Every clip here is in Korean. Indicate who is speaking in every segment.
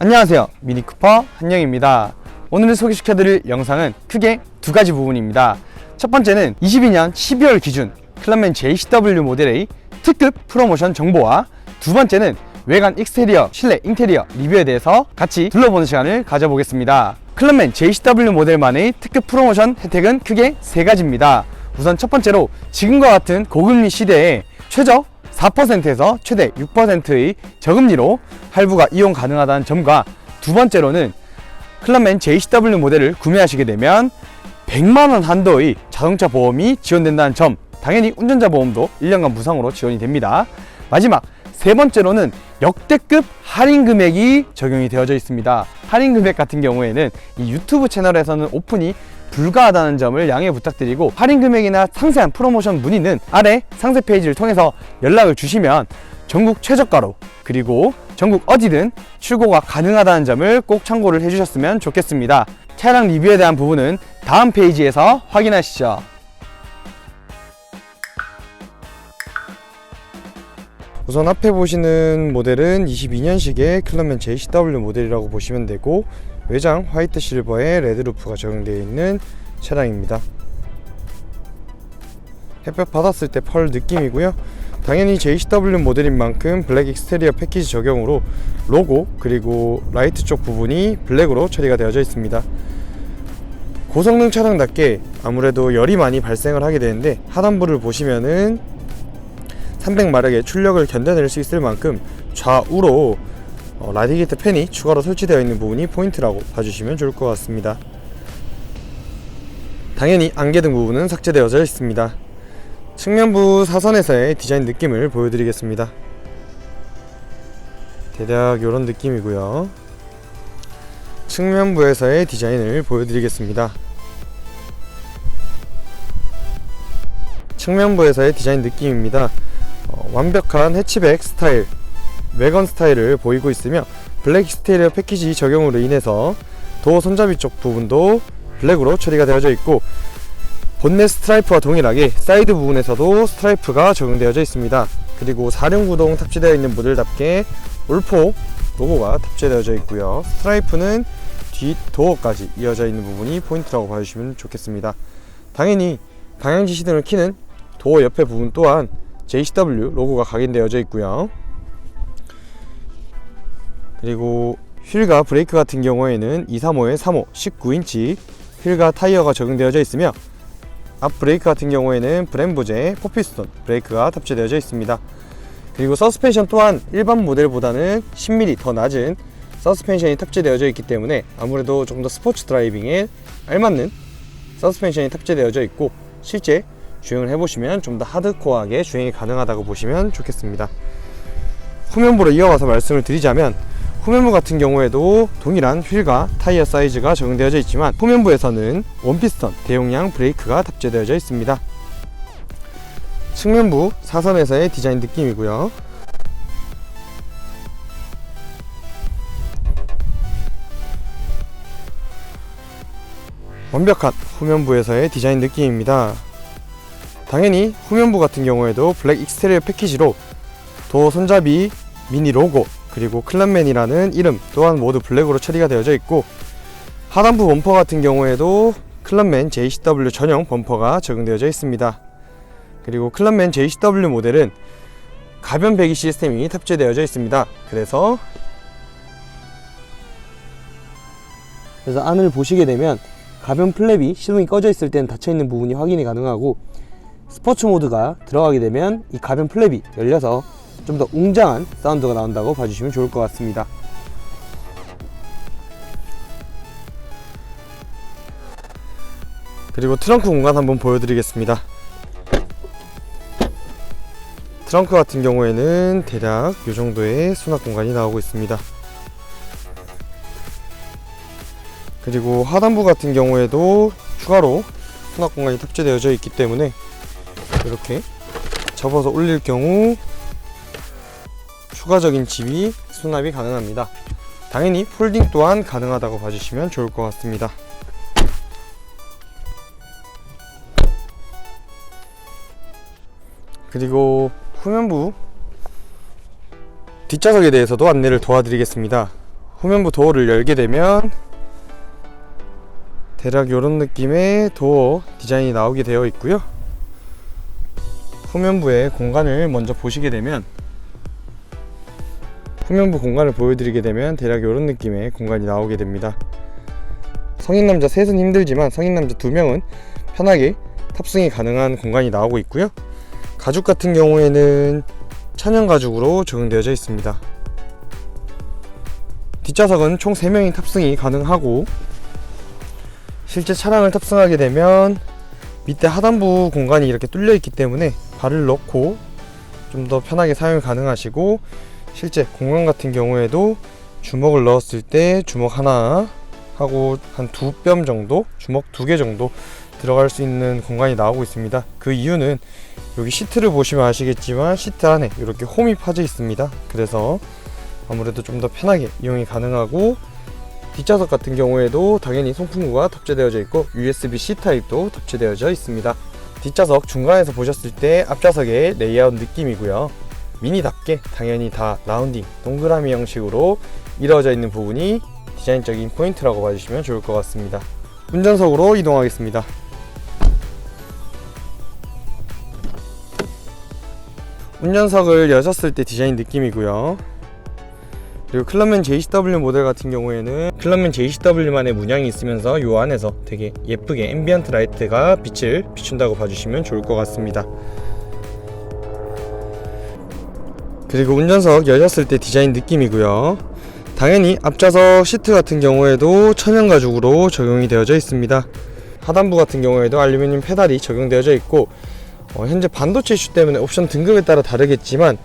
Speaker 1: 안녕하세요. 미니쿠퍼 한영입니다. 오늘 소개시켜드릴 영상은 크게 두 가지 부분입니다. 첫 번째는 22년 12월 기준 클럽맨 JCW 모델의 특급 프로모션 정보와 두 번째는 외관 익스테리어, 실내 인테리어 리뷰에 대해서 같이 둘러보는 시간을 가져보겠습니다. 클럽맨 JCW 모델만의 특급 프로모션 혜택은 크게 세 가지입니다. 우선 첫 번째로 지금과 같은 고금리 시대에 최저 4%에서 최대 6%의 저금리로 할부가 이용 가능하다는 점과 두 번째로는 클럽맨 JCW 모델을 구매하시게 되면 100만원 한도의 자동차 보험이 지원된다는 점 당연히 운전자 보험도 1년간 무상으로 지원이 됩니다. 마지막 세 번째로는 역대급 할인 금액이 적용이 되어져 있습니다 할인 금액 같은 경우에는 이 유튜브 채널에서는 오픈이 불가하다는 점을 양해 부탁드리고 할인 금액이나 상세한 프로모션 문의는 아래 상세 페이지를 통해서 연락을 주시면 전국 최저가로 그리고 전국 어디든 출고가 가능하다는 점을 꼭 참고를 해주셨으면 좋겠습니다. 차량 리뷰에 대한 부분은 다음 페이지에서 확인하시죠. 우선 앞에 보시는 모델은 22년식의 클럽맨 JCW 모델이라고 보시면 되고 외장 화이트 실버에 레드 루프가 적용되어 있는 차량입니다. 햇볕 받았을 때 펄 느낌이고요. 당연히 JCW 모델인 만큼 블랙 익스테리어 패키지 적용으로 로고 그리고 라이트 쪽 부분이 블랙으로 처리가 되어져 있습니다. 고성능 차량답게 아무래도 열이 많이 발생을 하게 되는데 하단부를 보시면은 300마력의 출력을 견뎌낼 수 있을 만큼 좌우로 어, 라디게이터 팬이 추가로 설치되어 있는 부분이 포인트라고 봐주시면 좋을 것 같습니다. 당연히 안개 등 부분은 삭제되어져 있습니다. 측면부 사선에서의 디자인 느낌을 보여드리겠습니다. 대략 이런 느낌이고요. 측면부에서의 디자인을 보여드리겠습니다. 측면부에서의 디자인 느낌입니다. 어, 완벽한 해치백 스타일, 외건 스타일을 보이고 있으며 블랙 스테리어 패키지 적용으로 인해서 도어 손잡이 쪽 부분도 블랙으로 처리가 되어져 있고 본넷 스트라이프와 동일하게 사이드 부분에서도 스트라이프가 적용되어져 있습니다. 그리고 사륜구동 탑재되어 있는 모델답게 올포 로고가 탑재되어져 있고요. 스트라이프는 뒷 도어까지 이어져 있는 부분이 포인트라고 봐주시면 좋겠습니다. 당연히 방향 지시등을 켜는 도어 옆에 부분 또한 JCW 로고가 각인되어져 있고요. 그리고 휠과 브레이크 같은 경우에는 235에 35 19인치 휠과 타이어가 적용되어져 있으며 앞 브레이크 같은 경우에는 브em보제 포피스톤 브레이크가 탑재되어져 있습니다. 그리고 서스펜션 또한 일반 모델보다는 10mm 더 낮은 서스펜션이 탑재되어져 있기 때문에 아무래도 좀 더 스포츠 드라이빙에 알맞는 서스펜션이 탑재되어져 있고 실제 주행을 해보시면 좀 더 하드코어하게 주행이 가능하다고 보시면 좋겠습니다. 후면부로 이어가서 말씀을 드리자면 후면부 같은 경우에도 동일한 휠과 타이어 사이즈가 적용되어져 있지만 후면부에서는 원피스턴 대용량 브레이크가 탑재되어져 있습니다. 측면부 사선에서의 디자인 느낌이고요. 완벽한 후면부에서의 디자인 느낌입니다. 당연히 후면부 같은 경우에도 블랙 익스테리어 패키지로 도어 손잡이, 미니 로고, 그리고 클럽맨이라는 이름 또한 모두 블랙으로 처리가 되어져 있고 하단부 범퍼 같은 경우에도 클럽맨 JCW 전용 범퍼가 적용되어져 있습니다. 그리고 클럽맨 JCW 모델은 가변 배기 시스템이 탑재되어져 있습니다. 그래서 그래서 안을 보시게 되면 가변 플랩이 시동이 꺼져 있을 때는 닫혀 있는 부분이 확인이 가능하고 스포츠 모드가 들어가게 되면 이 가변 플랩이 열려서 좀 더 웅장한 사운드가 나온다고 봐주시면 좋을 것 같습니다. 그리고 트렁크 공간 한번 보여드리겠습니다. 트렁크 같은 경우에는 대략 이 정도의 수납 공간이 나오고 있습니다. 그리고 하단부 같은 경우에도 추가로 수납 공간이 탑재되어져 있기 때문에 이렇게 접어서 올릴 경우 추가적인 집이 수납이 가능합니다. 당연히 폴딩 또한 가능하다고 봐주시면 좋을 것 같습니다. 그리고 후면부 뒷좌석에 대해서도 안내를 도와드리겠습니다. 후면부 도어를 열게 되면 대략 이런 느낌의 도어 디자인이 나오게 되어 있고요. 후면부의 공간을 먼저 보시게 되면 후면부 공간을 보여드리게 되면 대략 이런 느낌의 공간이 나오게 됩니다. 성인 남자 셋은 힘들지만 성인 남자 두 명은 편하게 탑승이 가능한 공간이 나오고 있고요. 가죽 같은 경우에는 천연 가죽으로 적용되어져 있습니다. 뒷좌석은 총 3명이 탑승이 가능하고 실제 차량을 탑승하게 되면 밑에 하단부 공간이 이렇게 뚫려 있기 때문에 발을 넣고 좀 더 편하게 사용이 가능하시고 실제 공간 같은 경우에도 주먹을 넣었을 때 주먹 하나 하고 한 두 뼘 정도 주먹 두 개 정도 들어갈 수 있는 공간이 나오고 있습니다. 그 이유는 여기 시트를 보시면 아시겠지만 시트 안에 이렇게 홈이 파져 있습니다. 그래서 아무래도 좀 더 편하게 이용이 가능하고 뒷좌석 같은 경우에도 당연히 송풍구가 탑재되어져 있고 USB-C 타입도 탑재되어져 있습니다. 뒷좌석 중간에서 보셨을 때 앞좌석의 레이아웃 느낌이고요. 미니답게 당연히 다 라운딩 동그라미 형식으로 이루어져 있는 부분이 디자인적인 포인트라고 봐주시면 좋을 것 같습니다. 운전석으로 이동하겠습니다. 운전석을 여셨을 때 디자인 느낌이고요 그리고 클럽맨 JCW 모델 같은 경우에는 클럽맨 JCW만의 문양이 있으면서 이 안에서 되게 예쁘게 앰비언트 라이트가 빛을 비춘다고 봐주시면 좋을 것 같습니다. 그리고 운전석 열렸을 때 디자인 느낌이고요. 당연히 앞좌석 시트 같은 경우에도 천연 가죽으로 적용이 되어져 있습니다. 하단부 같은 경우에도 알루미늄 페달이 적용되어져 있고 어, 현재 반도체 이슈 때문에 옵션 등급에 따라 다르겠지만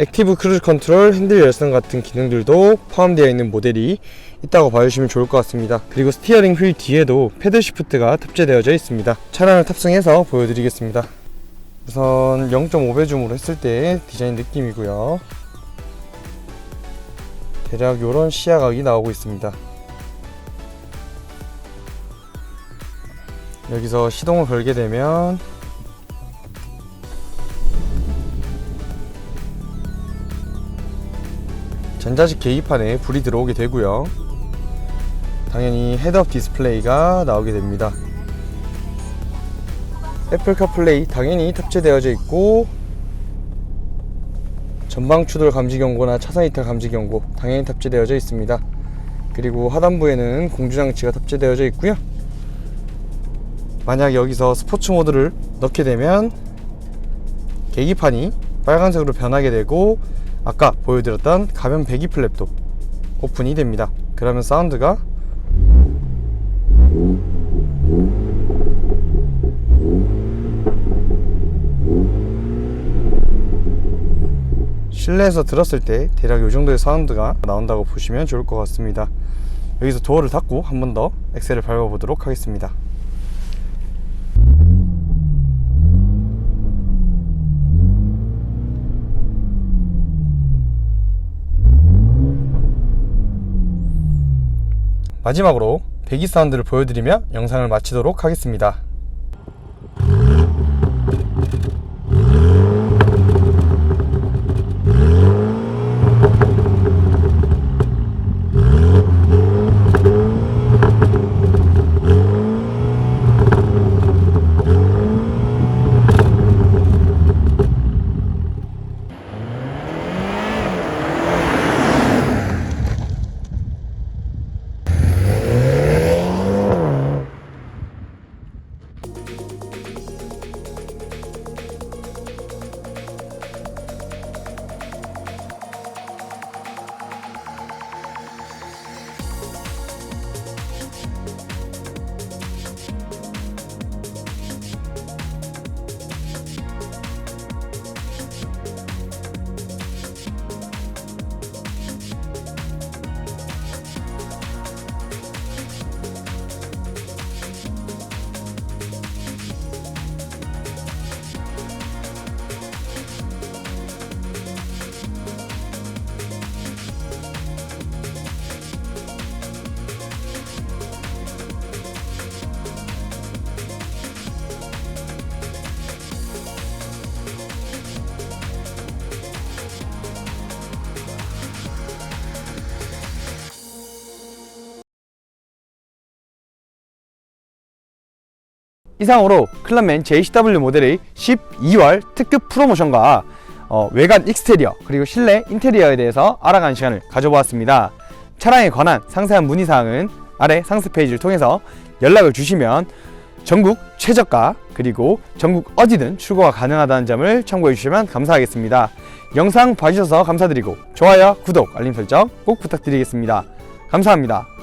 Speaker 1: 액티브 크루즈 컨트롤, 핸들 열선 같은 기능들도 포함되어 있는 모델이 있다고 봐주시면 좋을 것 같습니다. 그리고 스티어링 휠 뒤에도 패드 시프트가 탑재되어져 있습니다. 차량을 탑승해서 보여드리겠습니다. 우선 0.5배 줌으로 했을 때 디자인 느낌이고요. 대략 이런 시야각이 나오고 있습니다. 여기서 시동을 걸게 되면 전자식 계기판에 불이 들어오게 되고요. 당연히 헤드업 디스플레이가 나오게 됩니다. 애플 카플레이 당연히 탑재되어져 있고 전방 추돌 감지 경고나 차선 이탈 감지 경고 당연히 탑재되어져 있습니다. 그리고 하단부에는 공조 장치가 탑재되어져 있고요. 만약 여기서 스포츠 모드를 넣게 되면 계기판이 빨간색으로 변하게 되고 아까 보여드렸던 가변 배기 플랩도 오픈이 됩니다. 그러면 사운드가 실내에서 들었을 때 대략 이 정도의 사운드가 나온다고 보시면 좋을 것 같습니다. 여기서 도어를 닫고 한 번 더 엑셀을 밟아 보도록 하겠습니다. 마지막으로 배기 사운드를 보여드리며 영상을 마치도록 하겠습니다. 이상으로 클럽맨 JCW 모델의 12월 특급 프로모션과 어, 외관 익스테리어 그리고 실내 인테리어에 대해서 알아가는 시간을 가져보았습니다. 차량에 관한 상세한 문의사항은 아래 상세 페이지를 통해서 연락을 주시면 전국 최저가 그리고 전국 어디든 출고가 가능하다는 점을 참고해 주시면 감사하겠습니다. 영상 봐주셔서 감사드리고 좋아요, 구독, 알림 설정 꼭 부탁드리겠습니다. 감사합니다.